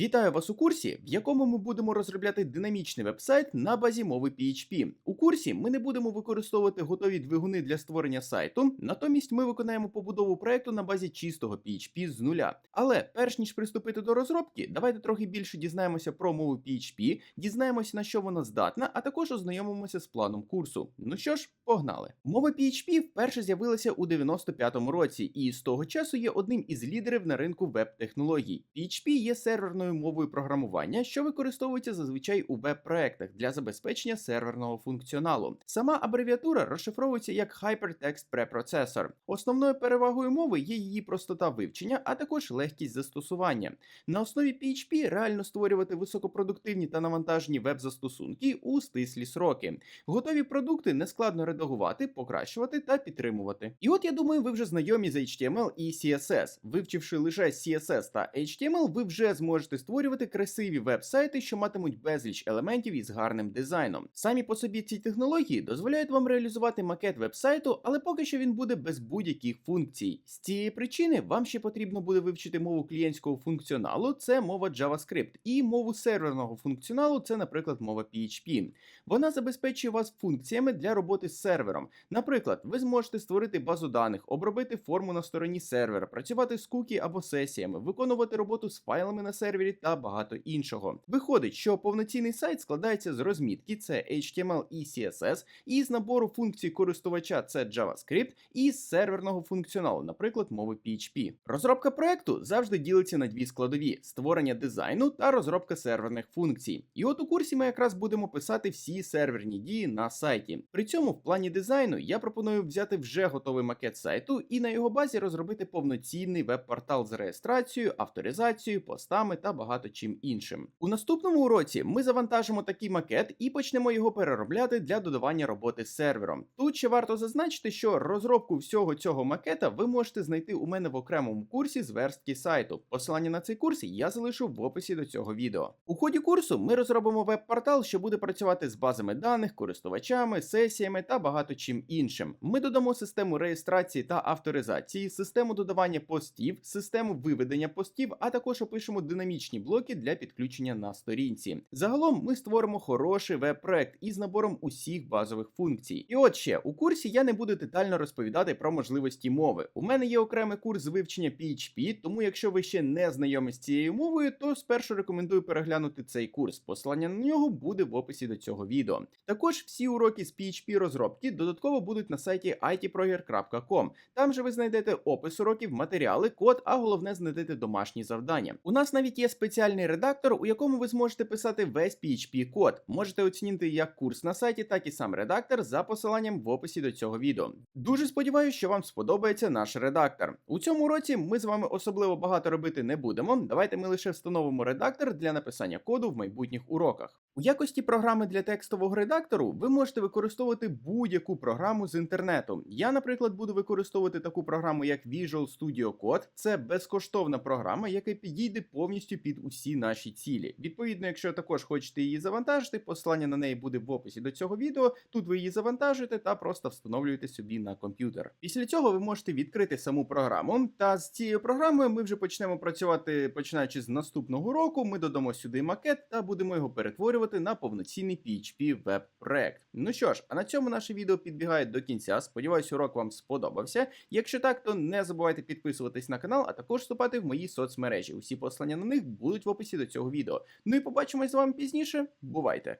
Вітаю вас у курсі, в якому ми будемо розробляти динамічний веб-сайт на базі мови PHP. У курсі ми не будемо використовувати готові двигуни для створення сайту, натомість ми виконаємо побудову проекту на базі чистого PHP з нуля. Але перш ніж приступити до розробки, давайте трохи більше дізнаємося про мову PHP, дізнаємося на що вона здатна, а також ознайомимося з планом курсу. Ну що ж, погнали. Мова PHP вперше з'явилася у 95-му році, і з того часу є одним із лідерів на ринку веб-технологій. PHP є серверною мовою програмування, що використовується зазвичай у веб-проектах для забезпечення серверного функціоналу. Сама абревіатура розшифровується як Hypertext Preprocessor. Основною перевагою мови є її простота вивчення, а також легкість застосування. На основі PHP реально створювати високопродуктивні та навантажені веб-застосунки у стислі сроки. Готові продукти нескладно редагувати, покращувати та підтримувати. І от я думаю, ви вже знайомі з HTML і CSS. Вивчивши лише CSS та HTML, ви вже зможете створювати красиві веб-сайти, що матимуть безліч елементів із гарним дизайном. Самі по собі ці технології дозволяють вам реалізувати макет веб-сайту, але поки що він буде без будь-яких функцій. З цієї причини вам ще потрібно буде вивчити мову клієнтського функціоналу, це мова JavaScript, і мову серверного функціоналу, це, наприклад, мова PHP. Вона забезпечує вас функціями для роботи з сервером. Наприклад, ви зможете створити базу даних, обробити форму на стороні сервера, працювати з кукі або сесіями, виконувати роботу з файлами на сервері та багато іншого. Виходить, що повноцінний сайт складається з розмітки, це HTML і CSS, і з набору функцій користувача, це JavaScript, і з серверного функціоналу, наприклад, мови PHP. Розробка проекту завжди ділиться на дві складові: створення дизайну та розробка серверних функцій. І от у курсі ми якраз будемо писати всі серверні дії на сайті. При цьому в плані дизайну я пропоную взяти вже готовий макет сайту і на його базі розробити повноцінний веб-портал з реєстрацією, авторизацією, постами та багато чим іншим. У наступному уроці ми завантажимо такий макет і почнемо його переробляти для додавання роботи з сервером. Тут ще варто зазначити, що розробку всього цього макета ви можете знайти у мене в окремому курсі з верстки сайту. Посилання на цей курс я залишу в описі до цього відео. У ході курсу ми розробимо веб-портал, що буде працювати з базами даних, користувачами, сесіями та багато чим іншим. Ми додамо систему реєстрації та авторизації, систему додавання постів, систему виведення постів, а також опишемо динамічні блоки для підключення на сторінці. Загалом ми створимо хороший веб-проект із набором усіх базових функцій. І от ще у курсі я не буду детально розповідати про можливості мови. У мене є окремий курс вивчення PHP, тому якщо ви ще не знайомі з цією мовою, то спершу рекомендую переглянути цей курс. Посилання на нього буде в описі до цього відео. Також всі уроки з PHP розробки додатково будуть на сайті itproger.com. Там же ви знайдете опис уроків, матеріали, код, а головне знайдете домашні завдання. У нас навіть є спеціальний редактор, у якому ви зможете писати весь PHP код. Можете оцінити як курс на сайті, так і сам редактор за посиланням в описі до цього відео. Дуже сподіваюся, що вам сподобається наш редактор. У цьому році ми з вами особливо багато робити не будемо. Давайте ми лише встановимо редактор для написання коду в майбутніх уроках. У якості програми для текстового редактору ви можете використовувати будь-яку програму з інтернету. Я, наприклад, буду використовувати таку програму, як Visual Studio Code. Це безкоштовна програма, яка підійде повністю під усі наші цілі. Відповідно, якщо також хочете її завантажити, посилання на неї буде в описі до цього відео. Тут ви її завантажуєте та просто встановлюєте собі на комп'ютер. Після цього ви можете відкрити саму програму. Та з цією програмою ми вже почнемо працювати починаючи з наступного року. Ми додамо сюди макет та будемо його перетворювати на повноцінний PHP веб-проект. Ну що ж, а на цьому наше відео підбігає до кінця. Сподіваюсь, урок вам сподобався. Якщо так, то не забувайте підписуватись на канал, а також вступати в мої соцмережі. Усі послання на них будуть в описі до цього відео. Ну і побачимось з вами пізніше. Бувайте!